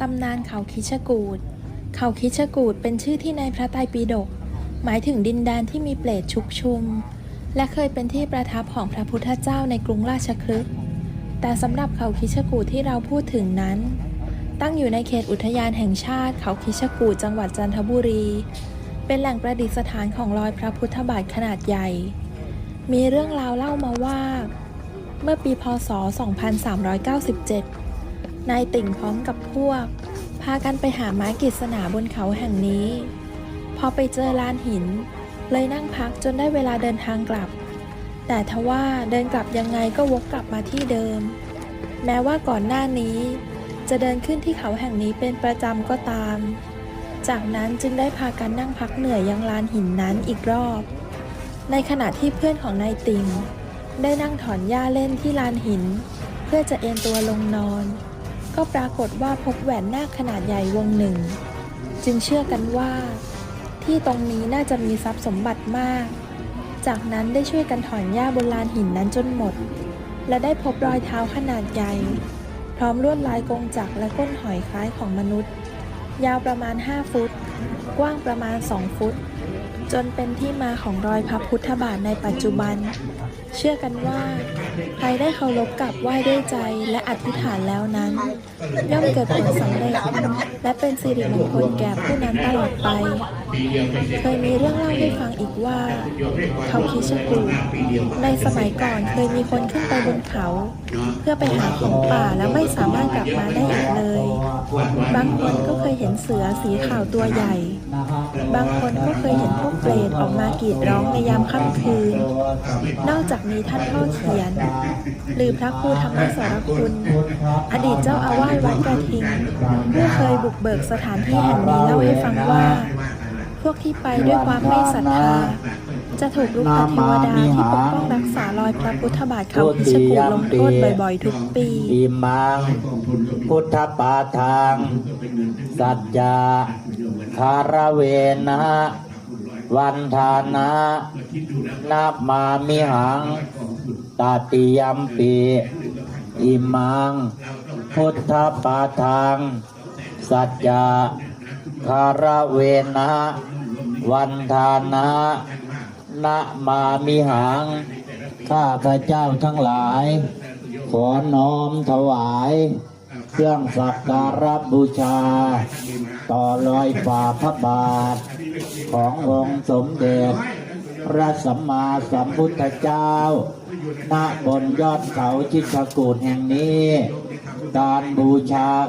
ตำนานเขาคิชกูดเขาคิชกูดเป็นชื่อที่ในพระไตรปิฎกหมายถึงดินแดนที่มีเปรตชุกชุม และเคยเป็นที่ประทับของพระพุทธเจ้าในกรุงราชคฤห์แต่สำหรับเขาคิชกูดที่เราพูดถึงนั้น ตั้งอยู่ในเขตอุทยานแห่งชาติ เขาคิชกูดจังหวัดจันทบุรี เป็นแหล่งประดิษฐานของรอยพระพุทธบาทขนาดใหญ่ มีเรื่องราวเล่ามาว่า เมื่อปีพศ 2397 นายติ่งพร้อมกับพวก พากันไปหาไม้กฤษณาบนเขาแห่งนี้ พอไปเจอลานหิน เลยนั่งพักจนได้เวลาเดินทางกลับ แต่ทว่าเดินกลับยังไงก็วกกลับมาที่เดิม แม้ว่าก่อนหน้านี้ จะเดินขึ้นที่เขาแห่งนี้เป็นประจำก็ตาม จากนั้นจึงได้พากันนั่งพักเหนื่อยยังลานหินนั้นอีกรอบ ในขณะที่เพื่อนของนายติงได้นั่งถอนหญ้าเล่นที่ลานหิน เพื่อจะเอนตัวลงนอน ก็ปรากฏว่าพบแหวนนาคขนาดใหญ่วงหนึ่ง จึงเชื่อกันว่า ที่ตรงนี้น่าจะมีทรัพย์สมบัติมาก จากนั้นได้ช่วยกันถอนหญ้าบนลานหินนั้นจนหมด และได้พบรอยเท้าขนาดใหญ่ พร้อมลวดลายกงจักรและก้นหอยคล้ายของมนุษย์ ยาวประมาณ 5 ฟุต กว้างประมาณ 2 ฟุต จนเป็นที่มาของรอยพระพุทธบาทในปัจจุบัน ชื่อกันว่า ใครได้เคารพกราบไหว้ด้วยใจและอธิษฐานแล้วนั้น ย่อมเกิดผลสำเร็จ และเป็นสิริมงคลแก่ผู้นั้นตลอดไป เคยมีเรื่องเล่าให้ฟังอีกว่า เขาคิชกูในสมัยก่อนเคยมีคนขึ้นไปบนเขา เพื่อไปหาของป่าแล้วไม่สามารถกลับมาได้อีกเลย บางคนก็เคยเห็นเสือสีขาวตัวใหญ่ บางคนก็เคยเห็นพวกเปรตออกมากรีดร้องในยามค่ำคืน นอกจากนี้ท่านพ่อเขียน หรือพระครูธรรมสรคุณ อดีตเจ้าอาวาสวัดกระทิงผู้เคยบุกเบิกสถานที่แห่งนี้เล่าให้ฟังว่า พวกที่ไปด้วยความไม่ศรัทธา จะถูกลูกพระเทวดาที่ปกป้องรักษารอยพระพุทธบาทเขาพิชกูลลงโทษบ่อยๆ ทุกปีอิมัง พุทธปาทาง สัจจาคารเวนะ วันทานะนามามิหัง ตาติยัมปีอิมัง พุทธปาทาง สัจจาคารเวนะวันทานะนะมามิหัง ข้าพระเจ้าทั้งหลาย ขอน้อมถวาย เครื่องสักการะบูชา ต่อรอยฝ่าพระบาท ขององค์สมเด็จ พระสัมมาสัมพุทธเจ้า ณ บนยอดเขาชิดกูดแห่งนี้ การบูชา